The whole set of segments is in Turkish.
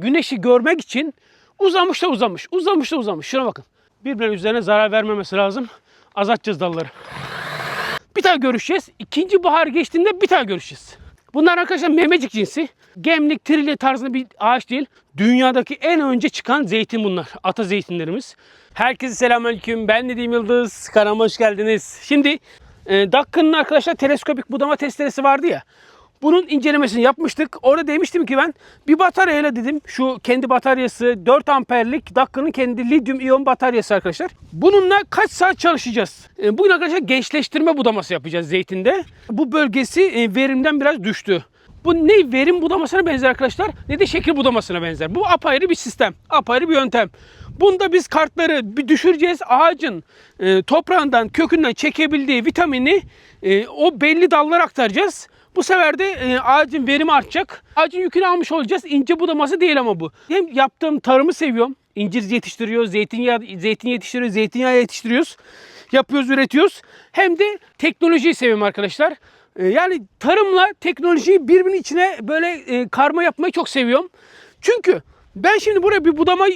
güneşi görmek için uzamış da uzamış, uzamış da uzamış. Şuna bakın. Birbirine üzerine zarar vermemesi lazım. Azaltacağız dalları. Bir daha görüşeceğiz. İkinci bahar geçtiğinde bir daha görüşeceğiz. Bunlar arkadaşlar memecik cinsi. Gemlik, trilye tarzında bir ağaç değil. Dünyadaki en önce çıkan zeytin bunlar. Ata zeytinlerimiz. Herkese selamünaleyküm. Ben Nedim Yıldız. Kanalıma hoş geldiniz. Şimdi e, Dakika'nın arkadaşlar teleskopik budama testeresi vardı ya. Bunun incelemesini yapmıştık. Orada demiştim ki ben bir bataryayla dedim şu kendi bataryası 4 amperlik Dakika'nın kendi lityum iyon bataryası arkadaşlar. Bununla kaç saat çalışacağız? E, Bugün arkadaşlar gençleştirme budaması yapacağız zeytinde. Bu bölgesi e, verimden biraz düştü. Bu ne verim budamasına benzer arkadaşlar ne de şekil budamasına benzer. Bu apayrı bir sistem, apayrı bir yöntem. Bunda biz kartları bir düşüreceğiz. Ağacın e, toprağından, kökünden çekebildiği vitamini e, o belli dallara aktaracağız. Bu sefer de e, ağacın verimi artacak. Ağacın yükünü almış olacağız. İnce budaması değil ama bu. Hem yaptığım tarımı seviyorum. İncir yetiştiriyoruz, zeytinyağı, zeytin yetiştiriyoruz, zeytinyağı yetiştiriyoruz. Yapıyoruz, üretiyoruz. Hem de teknolojiyi seviyorum arkadaşlar. E, yani tarımla teknolojiyi birbirinin içine böyle e, karma yapmayı çok seviyorum. Çünkü ben şimdi buraya bir budama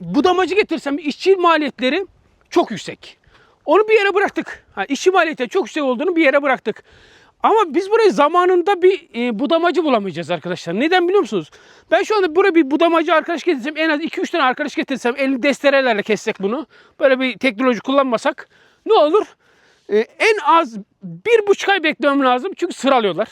budamacı getirsem işçi maliyetleri çok yüksek. Onu bir yere bıraktık. Ha, işçi maliyeti çok yüksek olduğunu bir yere bıraktık. Ama biz buraya zamanında bir e, budamacı bulamayacağız arkadaşlar. Neden biliyor musunuz? Ben şu anda buraya bir budamacı arkadaş getirsem en az 2-3 tane arkadaş getirsem elini desterelerle kessek bunu. Böyle bir teknoloji kullanmasak ne olur? E, en az bir buçuk ay beklemem lazım. Çünkü sıralıyorlar.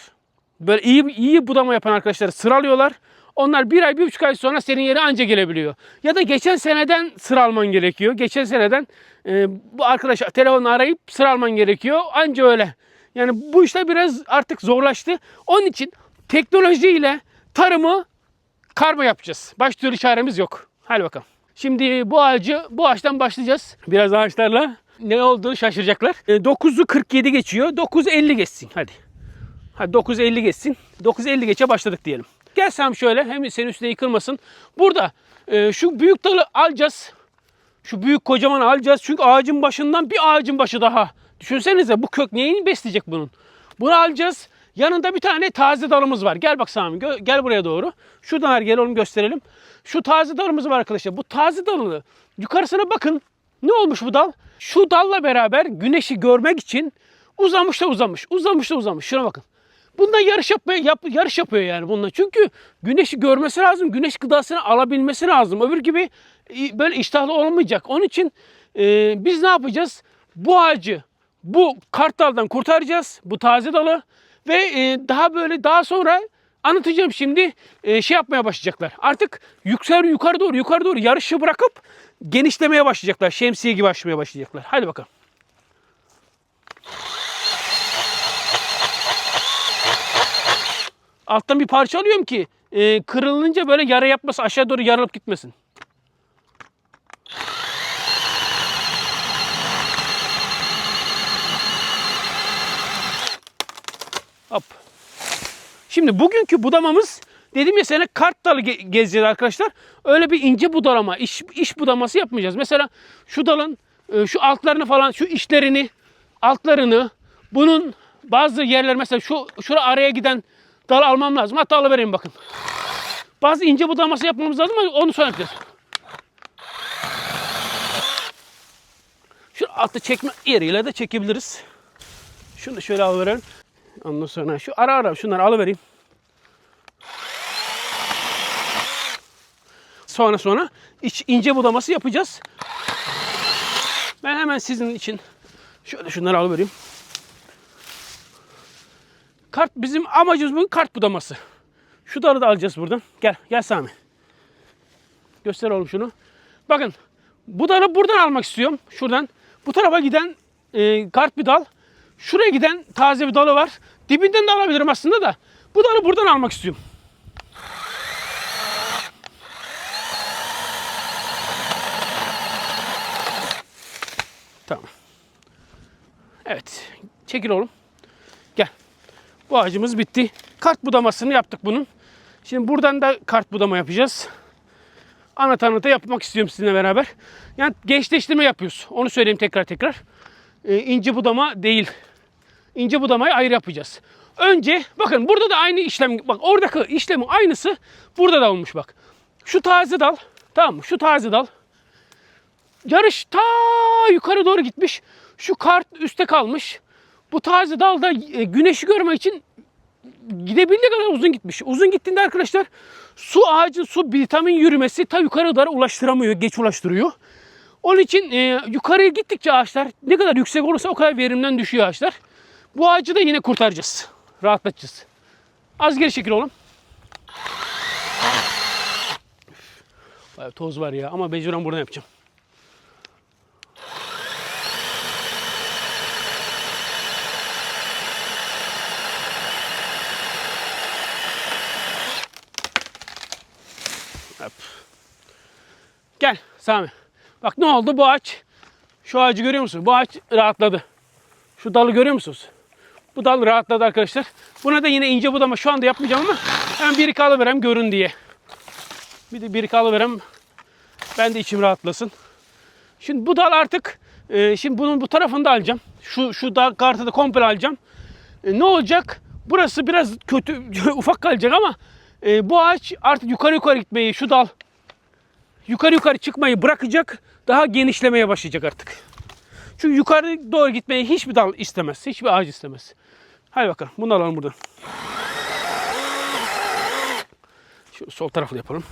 Böyle iyi iyi budama yapan arkadaşlar sıralıyorlar. Onlar bir ay, bir buçuk ay sonra senin yere anca gelebiliyor. Ya da geçen seneden sıra alman gerekiyor. Geçen seneden e, bu arkadaş telefonla arayıp sıra alman gerekiyor. Anca öyle. Yani bu işler biraz artık zorlaştı. Onun için teknolojiyle tarımı karma yapacağız. Başka türlü çaremiz yok. Hadi bakalım. Şimdi bu ağacı, bu ağaçtan başlayacağız. Biraz ağaçlarla ne olduğunu şaşıracaklar. E, 9'u 47 geçiyor. 9.50 geçsin. Hadi. Hadi 9.50 geçsin. 9.50 geçe başladık diyelim. Gel Sam şöyle hem senin üstüne yıkılmasın. Burada e, şu büyük dalı alacağız. Şu büyük kocaman alacağız. Çünkü ağacın başından bir ağacın başı daha. Düşünsenize bu kök neyini besleyecek bunun? Bunu alacağız. Yanında bir tane taze dalımız var. Gel bak Sami gel buraya doğru. Şuradan gel onu gösterelim. Şu taze dalımız var arkadaşlar. Bu taze dalı yukarısına bakın. Ne olmuş bu dal? Şu dalla beraber güneşi görmek için uzamış da uzamış. Uzamış da uzamış. Şuna bakın. Bundan yarış yapmaya yap, yarış yapıyor yani bununla. Çünkü güneşi görmesi lazım. Güneş gıdasını alabilmesi lazım. Öbür gibi e, böyle iştahlı olmayacak. Onun için e, biz ne yapacağız? Bu ağacı bu karttaldan kurtaracağız. Bu taze dalı ve e, daha böyle daha sonra anlatacağım şimdi e, şey yapmaya başlayacaklar. Artık yüksel yukarı doğru yukarı doğru yarışı bırakıp genişlemeye başlayacaklar. Şemsiye gibi açmaya başlayacaklar. Hadi bakalım. Alttan bir parça alıyorum ki e, kırılınca böyle yara yapmasın aşağı doğru yarılıp gitmesin. Hop. Şimdi bugünkü budamamız dedim ya sana kart dalı ge- gezeceğiz arkadaşlar. Öyle bir ince budalama, iş, iş budaması yapmayacağız. Mesela şu dalın e, şu altlarını falan, şu içlerini, altlarını, bunun bazı yerler mesela şu şura araya giden dal almam lazım. Hatta alıvereyim bakın. Bazı ince budaması yapmamız lazım ama onu sonra yapacağız. Şu altı çekme yeriyle de çekebiliriz. Şunu da şöyle alıverelim. Ondan sonra şu ara ara şunları alıvereyim. Sonra sonra iç, ince budaması yapacağız. Ben hemen sizin için şöyle şunları alıvereyim. Kart bizim amacımız bugün kart budaması. Şu dalı da alacağız buradan. Gel, gel Sami. Göster oğlum şunu. Bakın, bu dalı buradan almak istiyorum. Şuradan. Bu tarafa giden e, kart bir dal. Şuraya giden taze bir dalı var. Dibinden de alabilirim aslında da. Bu dalı buradan almak istiyorum. Tamam. Evet. Çekil oğlum. Gel. Bu ağacımız bitti. Kart budamasını yaptık bunun. Şimdi buradan da kart budama yapacağız. Anlat anlata yapmak istiyorum sizinle beraber. Yani gençleştirme yapıyoruz. Onu söyleyeyim tekrar tekrar. Ee, ince budama değil. İnce budamayı ayrı yapacağız. Önce bakın burada da aynı işlem. Bak oradaki işlemin aynısı burada da olmuş bak. Şu taze dal. Tamam mı? Şu taze dal. Yarış ta yukarı doğru gitmiş. Şu kart üstte kalmış. Bu taze dal da e, güneşi görmek için gidebildiği kadar uzun gitmiş. Uzun gittiğinde arkadaşlar su ağacın su vitamin yürümesi ta yukarı kadar ulaştıramıyor, geç ulaştırıyor. Onun için e, yukarıya gittikçe ağaçlar ne kadar yüksek olursa o kadar verimden düşüyor ağaçlar. Bu ağacı da yine kurtaracağız. Rahatlatacağız. Az geri çekil oğlum. Bayağı toz var ya ama mecburen buradan yapacağım. Hop. Gel Sami. Bak ne oldu bu ağaç? Şu ağacı görüyor musun? Bu ağaç rahatladı. Şu dalı görüyor musunuz? Bu dal rahatladı arkadaşlar. Buna da yine ince budama şu anda yapmayacağım ama hemen bir iki alıverem görün diye. Bir de bir iki alıverem ben de içim rahatlasın. Şimdi bu dal artık e, şimdi bunun bu tarafını da alacağım. Şu şu dal kartı komple alacağım. E, ne olacak? Burası biraz kötü ufak kalacak ama e, bu ağaç artık yukarı yukarı gitmeyi şu dal yukarı yukarı çıkmayı bırakacak. Daha genişlemeye başlayacak artık. Çünkü yukarı doğru gitmeyi hiçbir dal istemez. Hiçbir ağaç istemez. Hadi bakalım. Bunu alalım buradan. Şu sol tarafı da yapalım.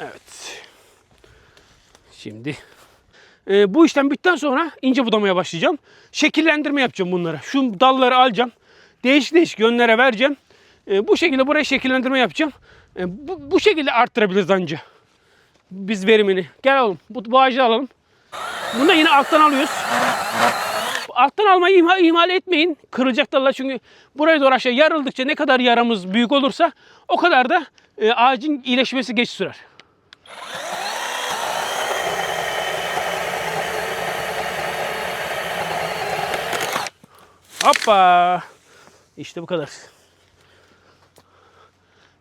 Evet. Şimdi e, bu işlem bittikten sonra ince budamaya başlayacağım. Şekillendirme yapacağım bunları. Şu dalları alacağım. Değişik değişik yönlere vereceğim. E, bu şekilde buraya şekillendirme yapacağım. E, bu, bu şekilde arttırabiliriz anca. Biz verimini. Gel oğlum. Bu, bu ağacı alalım. Bunu da yine alttan alıyoruz. Alttan almayı ihmal, ihmal etmeyin. Kırılacak dallar çünkü buraya doğru aşağı yarıldıkça ne kadar yaramız büyük olursa o kadar da e, ağacın iyileşmesi geç sürer. Hoppa. İşte bu kadar.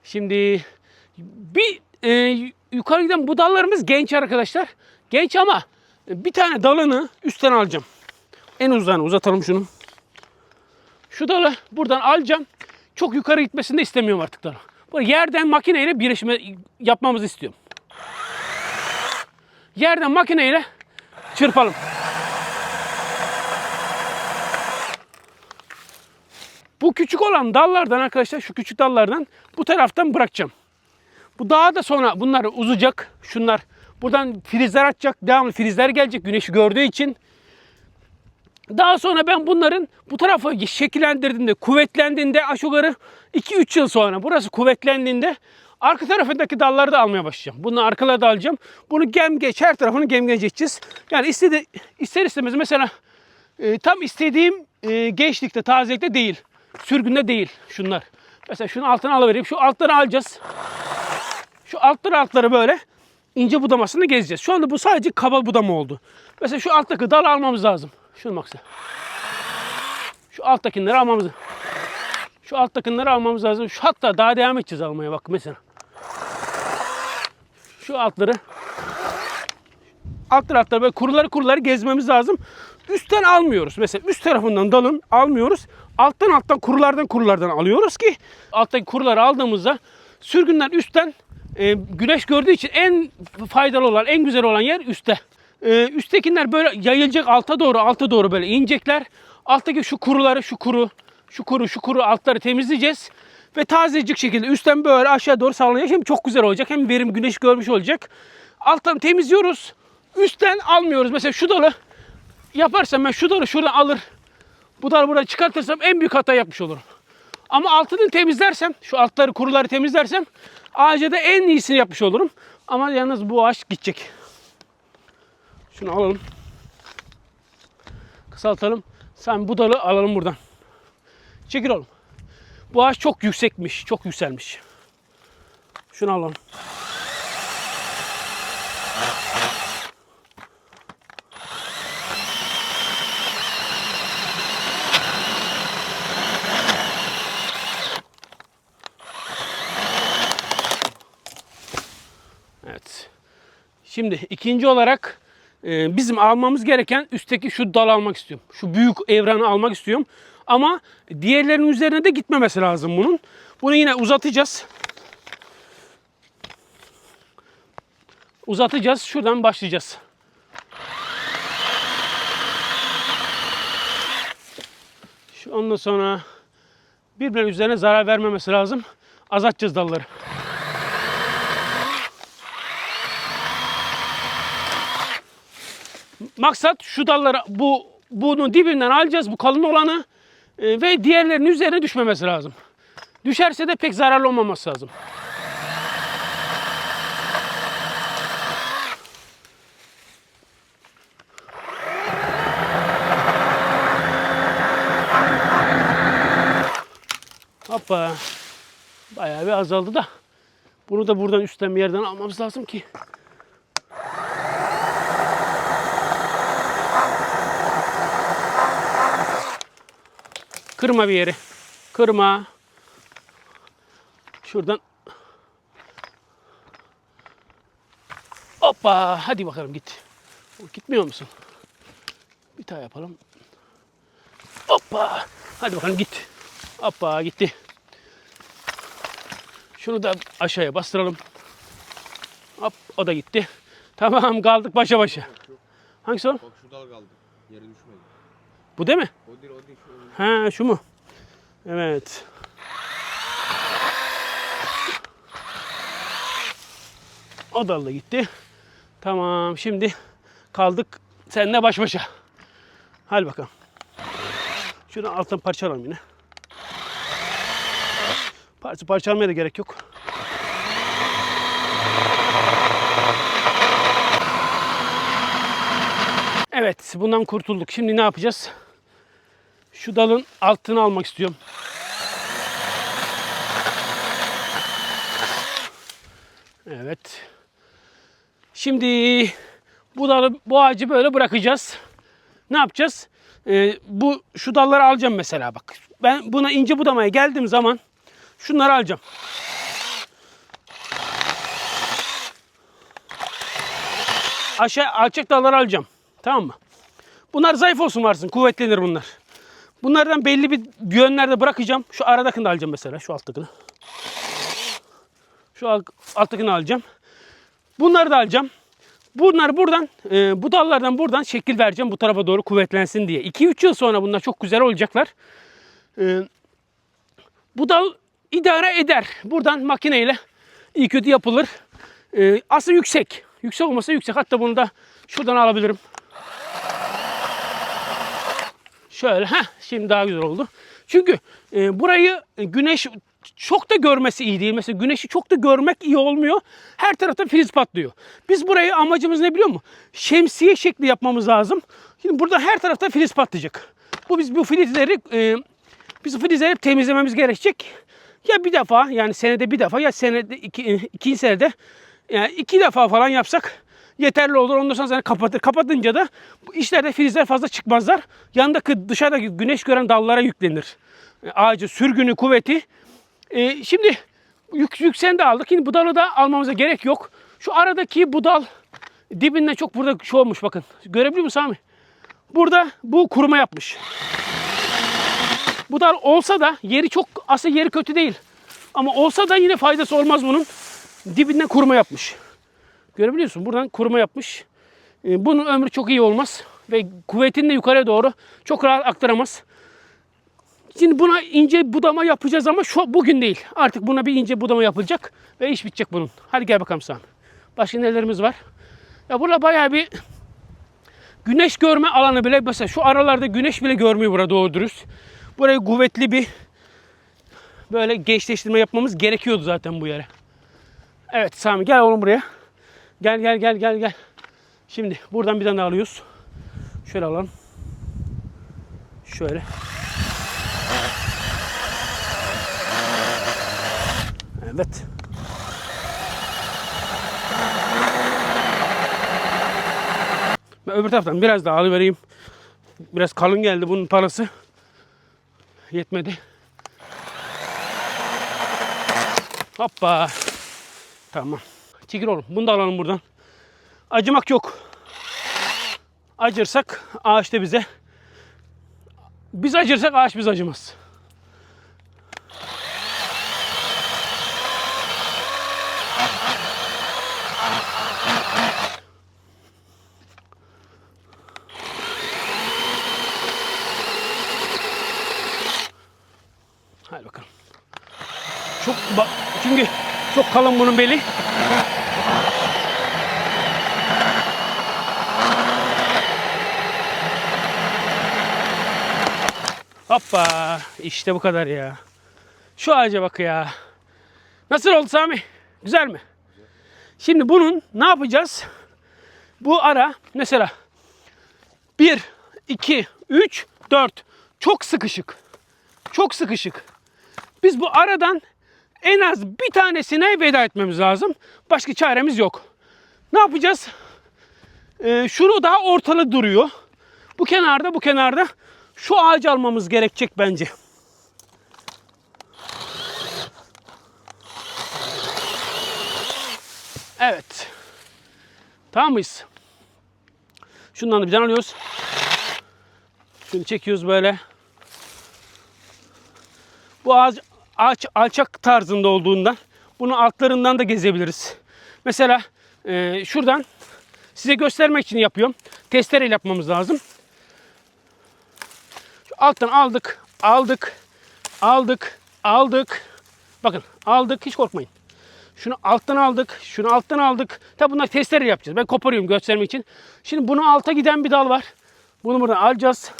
Şimdi bir e, yukarı giden bu dallarımız genç arkadaşlar. Genç ama bir tane dalını üstten alacağım. En uzağını uzatalım şunu. Şu dalı buradan alacağım. Çok yukarı gitmesini de istemiyorum artık dalı. Böyle yerden makineyle birleşme yapmamızı istiyorum. Yerden makineyle çırpalım. Bu küçük olan dallardan arkadaşlar şu küçük dallardan bu taraftan bırakacağım. Bu daha da sonra bunlar uzayacak. Şunlar buradan filizler atacak. Devamlı filizler gelecek güneşi gördüğü için. Daha sonra ben bunların bu tarafa şekillendirdiğinde, kuvvetlendiğinde aşağı yukarı 2-3 yıl sonra burası kuvvetlendiğinde arka tarafındaki dalları da almaya başlayacağım. Bunu arkalara da alacağım. Bunu gem geç, her tarafını gem geçeceğiz. Yani istedi, ister istemez mesela e, tam istediğim e, gençlikte, tazelikte değil. Sürgünde değil şunlar. Mesela şunu altına alıvereyim. Şu altları alacağız. Şu altları altları böyle ince budamasını gezeceğiz. Şu anda bu sadece kaba budama oldu. Mesela şu alttaki dal almamız lazım. Şunu bak sen. Şu alttakileri almamız Şu alttakileri almamız lazım. Şu hatta daha devam edeceğiz almaya bak mesela. Şu altları alt tarafları böyle kuruları kuruları gezmemiz lazım. Üstten almıyoruz. Mesela üst tarafından dalın almıyoruz. Alttan alttan kurulardan kurulardan alıyoruz ki alttaki kuruları aldığımızda sürgünler üstten e, güneş gördüğü için en faydalı olan, en güzel olan yer üstte. E, üsttekiler böyle yayılacak alta doğru, alta doğru böyle inecekler. Alttaki şu kuruları, şu kuru, şu kuru, şu kuru altları temizleyeceğiz. Ve tazecik şekilde üstten böyle aşağı doğru sallanacak. Hem çok güzel olacak hem verim güneş görmüş olacak. Alttan temizliyoruz. Üstten almıyoruz. Mesela şu dalı yaparsam ben şu dalı şuradan alır. Bu dalı buradan çıkartırsam en büyük hata yapmış olurum. Ama altını temizlersem, şu altları kuruları temizlersem ağaca da en iyisini yapmış olurum. Ama yalnız bu ağaç gidecek. Şunu alalım. Kısaltalım. Sen bu dalı alalım buradan. Çekil oğlum. Bu ağaç çok yüksekmiş. Çok yükselmiş. Şunu alalım. Evet. Şimdi ikinci olarak e, bizim almamız gereken üstteki şu dal almak istiyorum. Şu büyük evranı almak istiyorum. Ama diğerlerinin üzerine de gitmemesi lazım bunun. Bunu yine uzatacağız. Uzatacağız. Şuradan başlayacağız. Şu ondan sonra birbirinin üzerine zarar vermemesi lazım. Azaltacağız dalları. Maksat şu dalları bu bunun dibinden alacağız bu kalın olanı e, ve diğerlerinin üzerine düşmemesi lazım. Düşerse de pek zararlı olmaması lazım. Hoppa. Bayağı bir azaldı da. Bunu da buradan üstten bir yerden almamız lazım ki. Kırma bir yeri. Kırma. Şuradan. Hoppa. Hadi bakalım git. Gitmiyor musun? Bir daha yapalım. Hoppa. Hadi bakalım git. Hoppa gitti. Şunu da aşağıya bastıralım. Hop o da gitti. Tamam kaldık başa başa. Hangisi o? Bak şu dal kaldı. Yere düşmedi. Bu değil mi? O değil o değil. Şu önce. Ha şu mu? Evet. O dal da gitti. Tamam şimdi kaldık seninle baş başa. Hadi bakalım. Şunu alttan parçalayalım yine. Parça parçalamaya da gerek yok. Evet bundan kurtulduk. Şimdi ne yapacağız? Şu dalın altını almak istiyorum. Evet. Şimdi bu dalı, bu ağacı böyle bırakacağız. Ne yapacağız? Ee, bu şu dalları alacağım mesela bak. Ben buna ince budamaya geldiğim zaman şunları alacağım. Aşağı alçak dalları alacağım. Tamam mı? Bunlar zayıf olsun varsın. Kuvvetlenir bunlar. Bunlardan belli bir yönlerde bırakacağım. Şu aradakini de alacağım mesela. Şu alttakini. Şu alt- alttakini alacağım. Bunları da alacağım. Bunları buradan, e, bu dallardan buradan şekil vereceğim bu tarafa doğru kuvvetlensin diye. 2-3 yıl sonra bunlar çok güzel olacaklar. E, bu dal idare eder. Buradan makineyle iyi kötü yapılır. E, aslında yüksek. Yüksek olmasa yüksek. Hatta bunu da şuradan alabilirim. Şöyle, heh, şimdi daha güzel oldu. Çünkü e, burayı e, güneş çok da görmesi iyi değil. Mesela güneşi çok da görmek iyi olmuyor. Her tarafta filiz patlıyor. Biz burayı amacımız ne biliyor musun? Şemsiye şekli yapmamız lazım. Şimdi burada her tarafta filiz patlayacak. Bu biz bu filizleri e, biz filizleri temizlememiz gerekecek. Ya bir defa yani senede bir defa ya senede iki, e, ikinci senede yani iki defa falan yapsak yeterli olur. Ondan sonra zaten kapatır. Kapatınca da bu işlerde filizler fazla çıkmazlar. Yanındaki dışarıdaki güneş gören dallara yüklenir. E, Ağacı sürgünü, kuvveti. E, şimdi yük, yüksen de aldık. Şimdi bu dalı da almamıza gerek yok. Şu aradaki bu dal dibinden çok burada şu olmuş bakın. Görebiliyor musun Sami? Burada bu kuruma yapmış. Bu dal olsa da yeri çok aslında yeri kötü değil. Ama olsa da yine faydası olmaz bunun. Dibinden kuruma yapmış. Görebiliyorsun buradan kuruma yapmış. Ee, Bunun ömrü çok iyi olmaz. Ve kuvvetini de yukarıya doğru çok rahat aktaramaz. Şimdi buna ince budama yapacağız ama şu bugün değil. Artık buna bir ince budama yapılacak ve iş bitecek bunun. Hadi gel bakalım sen. Başka nelerimiz var? Ya burada bayağı bir güneş görme alanı bile mesela şu aralarda güneş bile görmüyor burada doğru dürüst. Burayı kuvvetli bir böyle gençleştirme yapmamız gerekiyordu zaten bu yere. Evet Sami gel oğlum buraya. Gel gel gel gel gel. Şimdi buradan bir tane alıyoruz. Şöyle alalım. Şöyle. Evet. Ben öbür taraftan biraz daha alıvereyim. Biraz kalın geldi bunun parası. Yetmedi. Hoppa. Tamam. Çekil oğlum. Bunu da alalım buradan. Acımak yok. Acırsak ağaç da bize. Biz acırsak ağaç biz acımaz. Hadi bakalım. Çok bak çünkü çok kalın bunun beli. Hoppa işte bu kadar ya. Şu ağaca bak ya. Nasıl oldu Sami? Güzel mi? Şimdi bunun ne yapacağız? Bu ara mesela 1, 2, 3, 4 çok sıkışık. Çok sıkışık. Biz bu aradan en az bir tanesine veda etmemiz lazım. Başka çaremiz yok. Ne yapacağız? Ee, şunu daha ortalı duruyor. Bu kenarda, bu kenarda. Şu ağacı almamız gerekecek bence. Evet. Tamam mıyız? Şundan da bir tane alıyoruz. Şunu çekiyoruz böyle. Bu ağaç, ağaç alçak tarzında olduğundan bunu altlarından da gezebiliriz. Mesela e, şuradan size göstermek için yapıyorum. Testereyle yapmamız lazım. Alttan aldık, aldık, aldık, aldık. Bakın aldık hiç korkmayın. Şunu alttan aldık, şunu alttan aldık. Tabi bunlar testereyle yapacağız. Ben koparıyorum göstermek için. Şimdi bunu alta giden bir dal var. Bunu buradan alacağız.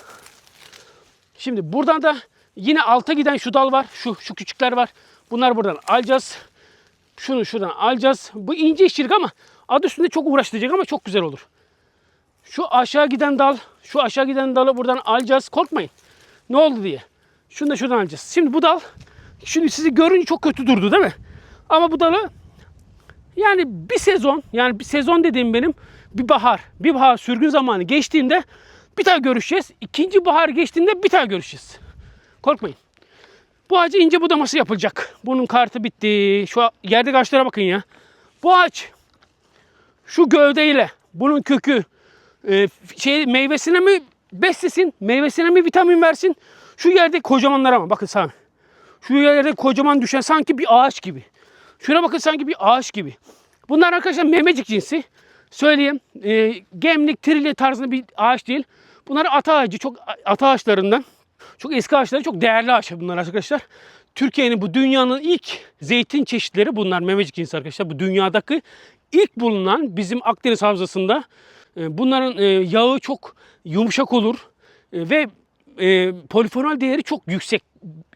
Şimdi buradan da yine alta giden şu dal var. Şu, şu küçükler var. Bunlar buradan alacağız. Şunu şuradan alacağız. Bu ince işçilik ama adı üstünde çok uğraştıracak ama çok güzel olur. Şu aşağı giden dal, şu aşağı giden dalı buradan alacağız. Korkmayın. Ne oldu diye. Şunu da şuradan alacağız. Şimdi bu dal, şimdi sizi görünce çok kötü durdu değil mi? Ama bu dalı yani bir sezon, yani bir sezon dediğim benim bir bahar, bir bahar sürgün zamanı geçtiğinde bir daha görüşeceğiz. İkinci bahar geçtiğinde bir daha görüşeceğiz. Korkmayın. Bu ağacı ince budaması yapılacak. Bunun kartı bitti. Şu yerde ağaçlara bakın ya. Bu ağaç şu gövdeyle bunun kökü e, şey meyvesine mi beslesin, meyvesine mi vitamin versin? Şu yerde kocamanlar ama bakın sağ. Şu yerde kocaman düşen sanki bir ağaç gibi. Şuna bakın sanki bir ağaç gibi. Bunlar arkadaşlar memecik cinsi. Söyleyeyim. E, gemlik, trilye tarzında bir ağaç değil. Bunlar ata ağacı. Çok ata ağaçlarından. Çok eski ağaçları çok değerli ağaçlar bunlar arkadaşlar. Türkiye'nin bu dünyanın ilk zeytin çeşitleri bunlar memecik cinsi arkadaşlar. Bu dünyadaki ilk bulunan bizim Akdeniz havzasında bunların e, yağı çok yumuşak olur E, ve e, polifenol değeri çok yüksek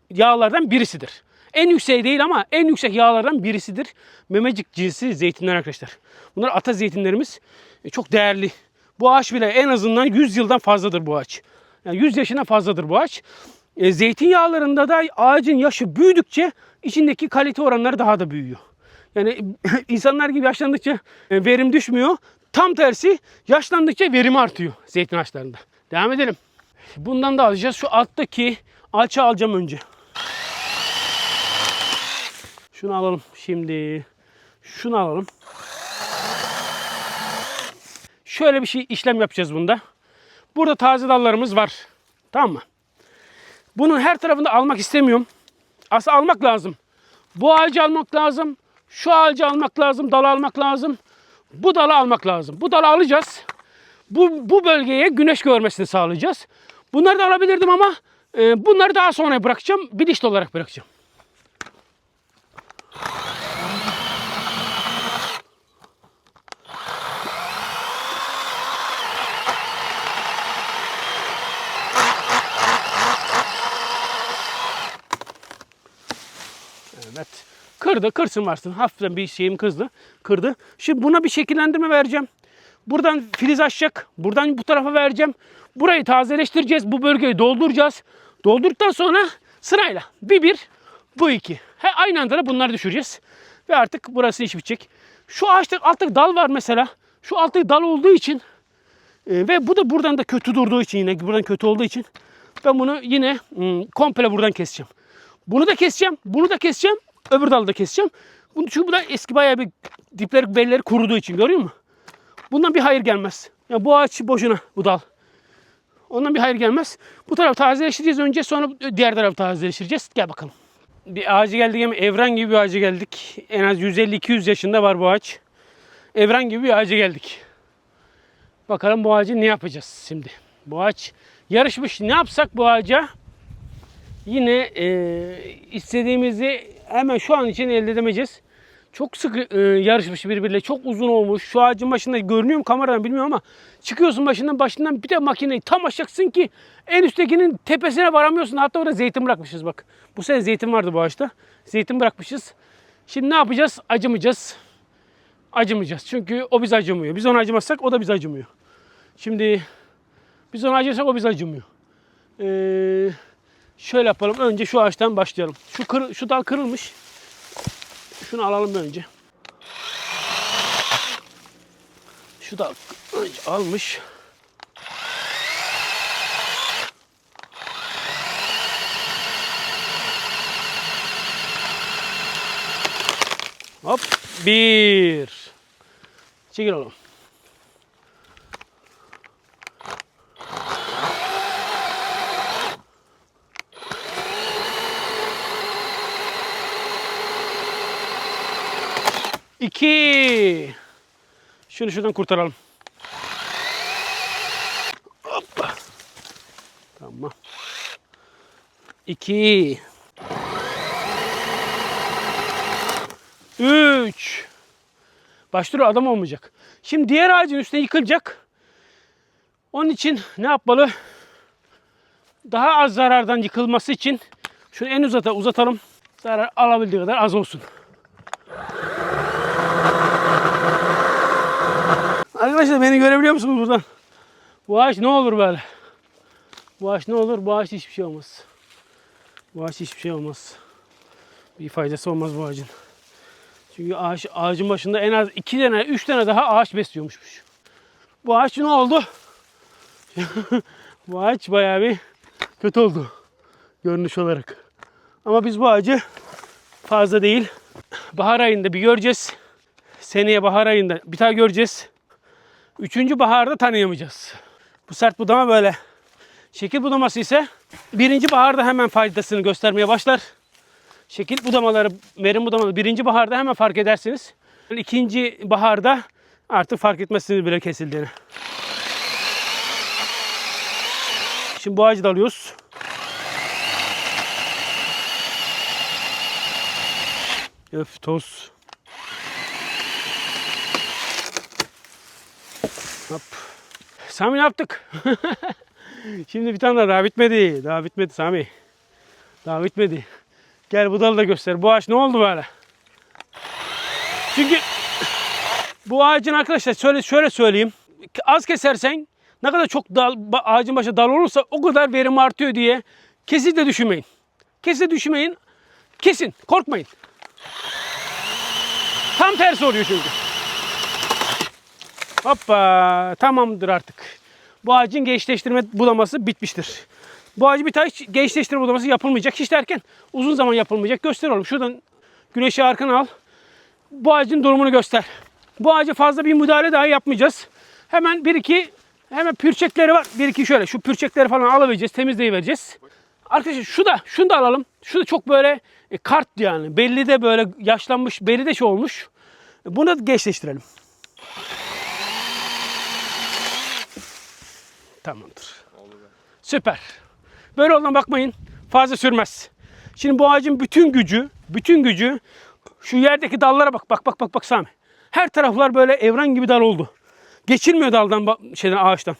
yağlardan birisidir. En yüksek değil ama en yüksek yağlardan birisidir. Memecik cinsi zeytinler arkadaşlar. Bunlar ata zeytinlerimiz e, çok değerli. Bu ağaç bile en azından 100 yıldan fazladır bu ağaç. Yani 100 yaşından fazladır bu ağaç. E, zeytinyağlarında da ağacın yaşı büyüdükçe içindeki kalite oranları daha da büyüyor. Yani insanlar gibi yaşlandıkça e, verim düşmüyor. Tam tersi yaşlandıkça verim artıyor zeytin ağaçlarında. Devam edelim. Bundan da alacağız. Şu alttaki alça alacağım önce. Şunu alalım şimdi. Şunu alalım. Şöyle bir şey işlem yapacağız bunda. Burada taze dallarımız var. Tamam mı? Bunun her tarafını almak istemiyorum. Aslında almak lazım. Bu ağacı almak lazım. Şu ağacı almak lazım. Dalı almak lazım. Bu dalı almak lazım. Bu dalı alacağız. Bu, bu bölgeye güneş görmesini sağlayacağız. Bunları da alabilirdim ama e, bunları daha sonra bırakacağım. Bilinçli olarak bırakacağım. Evet. Kırdı, kırsın varsın. Hafiften bir şeyim kızdı. Kırdı. Şimdi buna bir şekillendirme vereceğim. Buradan filiz açacak. Buradan bu tarafa vereceğim. Burayı tazeleştireceğiz. Bu bölgeyi dolduracağız. Doldurduktan sonra sırayla bir bir, bu iki. He, aynı anda da bunları düşüreceğiz. Ve artık burası iş bitecek. Şu ağaçta alttaki dal var mesela. Şu alttaki dal olduğu için e, ve bu da buradan da kötü durduğu için yine buradan kötü olduğu için ben bunu yine hmm, komple buradan keseceğim. Bunu da keseceğim. Bunu da keseceğim. Öbür dalı da keseceğim. Bunu, çünkü bu da eski bayağı bir dipleri belleri kuruduğu için görüyor musun? Bundan bir hayır gelmez. Ya bu ağaç boşuna bu dal. Ondan bir hayır gelmez. Bu tarafı tazeleştireceğiz önce sonra diğer tarafı tazeleştireceğiz. Gel bakalım. Bir ağacı geldik ama evren gibi bir ağaca geldik. En az 150-200 yaşında var bu ağaç. Evren gibi bir ağaca geldik. Bakalım bu ağacı ne yapacağız şimdi. Bu ağaç yarışmış. Ne yapsak bu ağaca? Yine e, istediğimizi hemen şu an için elde edemeyeceğiz. Çok sık e, yarışmış birbiriyle. Çok uzun olmuş. Şu ağacın başında görünüyor mu kameradan bilmiyorum ama çıkıyorsun başından başından bir de makineyi tam açacaksın ki en üsttekinin tepesine varamıyorsun. Hatta orada zeytin bırakmışız bak. Bu sene zeytin vardı bu ağaçta. Zeytin bırakmışız. Şimdi ne yapacağız? Acımayacağız. Acımayacağız. Çünkü o biz acımıyor. Biz ona acımazsak o da biz acımıyor. Şimdi biz ona acırsak o biz acımıyor. Ee, şöyle yapalım. Önce şu ağaçtan başlayalım. Şu kır, şu dal kırılmış. Şunu alalım önce. Şu dal önce almış. Hop. Bir. Çekil oğlum. İki. Şunu şuradan kurtaralım. Hoppa. Tamam. İki. Üç. Başlıyor adam olmayacak. Şimdi diğer ağacın üstüne yıkılacak. Onun için ne yapmalı? Daha az zarardan yıkılması için şunu en uzata uzatalım. Zarar alabildiği kadar az olsun. Arkadaşlar beni görebiliyor musunuz buradan? Bu ağaç ne olur böyle? Bu ağaç ne olur? Bu ağaç hiçbir şey olmaz. Bu ağaç hiçbir şey olmaz. Bir faydası olmaz bu ağacın. Çünkü ağaç, ağacın başında en az iki tane, üç tane daha ağaç besliyormuşmuş. Bu ağaç ne oldu? bu ağaç bayağı bir kötü oldu. Görünüş olarak. Ama biz bu ağacı fazla değil. Bahar ayında bir göreceğiz. Seneye bahar ayında bir daha göreceğiz. Üçüncü baharda tanıyamayacağız. Bu sert budama böyle. Şekil budaması ise birinci baharda hemen faydasını göstermeye başlar. Şekil budamaları, merin budamaları birinci baharda hemen fark edersiniz. İkinci baharda artık fark etmezsiniz bile kesildiğini. Şimdi bu ağacı da alıyoruz. Öf toz. Hop. Sami yaptık? Şimdi bir tane daha, daha bitmedi. Daha bitmedi Sami. Daha bitmedi. Gel bu dalı da göster. Bu ağaç ne oldu böyle? Çünkü bu ağacın arkadaşlar şöyle şöyle söyleyeyim. Az kesersen ne kadar çok dal, ağacın başı dal olursa o kadar verim artıyor diye kesinlikle düşünmeyin. Kesinlikle düşünmeyin. Kesin. Korkmayın. Tam tersi oluyor çünkü. Hoppa tamamdır artık. Bu ağacın gençleştirme budaması bitmiştir. Bu ağacı bir tane gençleştirme budaması yapılmayacak. Hiç derken uzun zaman yapılmayacak. Göster oğlum. Şuradan güneşi arkana al. Bu ağacın durumunu göster. Bu ağaca fazla bir müdahale daha yapmayacağız. Hemen bir iki hemen pürçekleri var. Bir iki şöyle şu pürçekleri falan alabileceğiz. Temizleyivereceğiz. Arkadaşlar şu da şunu da alalım. Şu da çok böyle e, kart yani. Belli de böyle yaşlanmış, belli de şey olmuş. Bunu da gençleştirelim. Tamamdır. Süper. Böyle olduğuna bakmayın. Fazla sürmez. Şimdi bu ağacın bütün gücü, bütün gücü şu yerdeki dallara bak. Bak bak bak bak Sami. Her taraflar böyle evren gibi dal oldu. Geçilmiyor daldan şeyden ağaçtan.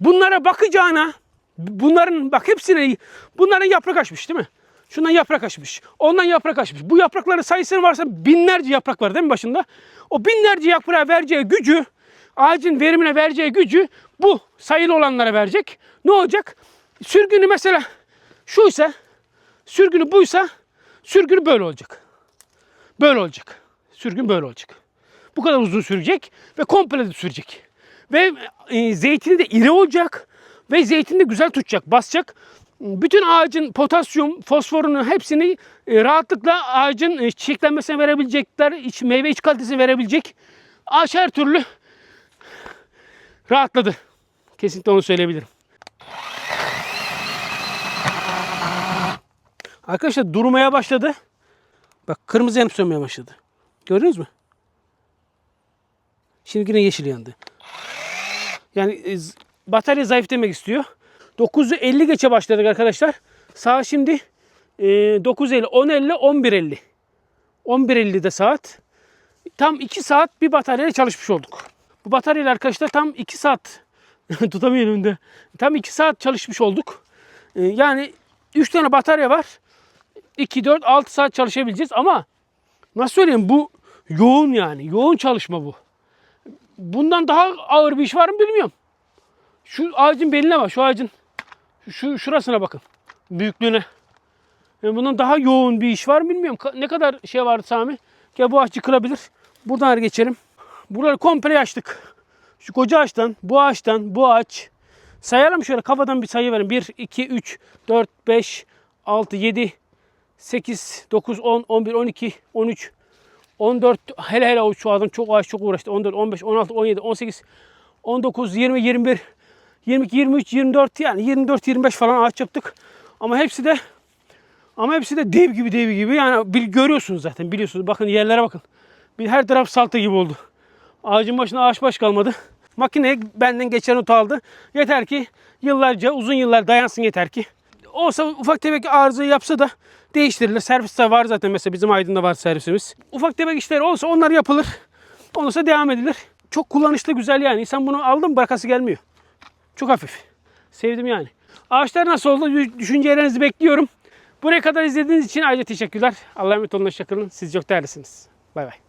Bunlara bakacağına bunların bak hepsine bunların yaprak açmış değil mi? Şundan yaprak açmış. Ondan yaprak açmış. Bu yaprakların sayısını varsa binlerce yaprak var değil mi başında? O binlerce yaprağa vereceği gücü ağacın verimine vereceği gücü bu sayılı olanlara verecek. Ne olacak? Sürgünü mesela şuysa, sürgünü buysa, sürgünü böyle olacak. Böyle olacak. Sürgün böyle olacak. Bu kadar uzun sürecek ve komple de sürecek. Ve e, zeytini de iri olacak ve zeytini de güzel tutacak, basacak. Bütün ağacın potasyum, fosforunu hepsini e, rahatlıkla ağacın e, çiçeklenmesine verebilecekler, iç, meyve iç kalitesini verebilecek. Ağaç her türlü rahatladı. Kesinlikle onu söyleyebilirim. Arkadaşlar durmaya başladı. Bak kırmızı yanıp sönmeye başladı. Gördünüz mü? Şimdi yine yeşil yandı. Yani e, batarya zayıf demek istiyor. 9'u 50 geçe başladık arkadaşlar. Saat şimdi e, 9.50, 10.50, 11.50. 11.50'de saat. Tam 2 saat bir bataryayla çalışmış olduk. Bu bataryayla arkadaşlar tam 2 saat tutamıyorum önünde. Tam 2 saat çalışmış olduk. E, yani 3 tane batarya var. 2, 4, 6 saat çalışabileceğiz ama nasıl söyleyeyim bu yoğun yani. Yoğun çalışma bu. Bundan daha ağır bir iş var mı bilmiyorum. Şu ağacın beline bak. Şu ağacın şu şurasına bakın. Büyüklüğüne. Yani bundan daha yoğun bir iş var mı bilmiyorum. Ne kadar şey vardı Sami? Gel bu ağaç yıkılabilir. Buradan geçelim. Buraları komple açtık. Şu koca ağaçtan, bu ağaçtan, bu ağaç. Sayalım şöyle kafadan bir sayı verin. 1, 2, 3, 4, 5, 6, 7, 8, 9, 10, 11, 12, 13, 14 hele hele o şu adam çok ağaç çok uğraştı. 14, 15, 16, 17, 18, 19, 20, 21, 22, 23, 24 yani 24, 25 falan ağaç yaptık. Ama hepsi de ama hepsi de dev gibi dev gibi. Yani bil, görüyorsunuz zaten biliyorsunuz. Bakın yerlere bakın. Bir her taraf salta gibi oldu. Ağacın başına ağaç baş kalmadı. Makine benden geçen not aldı. Yeter ki yıllarca uzun yıllar dayansın yeter ki. Olsa ufak tefek arıza yapsa da değiştirilir. Servis de var zaten mesela bizim Aydın'da var servisimiz. Ufak tefek işler olsa onlar yapılır. Sonra devam edilir. Çok kullanışlı güzel yani. İnsan bunu aldı bırakası gelmiyor. Çok hafif. Sevdim yani. Ağaçlar nasıl oldu? Düşüncelerinizi bekliyorum. Buraya kadar izlediğiniz için ayrıca teşekkürler. Allah'a emanet olun. Hoşçakalın. Siz çok değerlisiniz. Bay bay.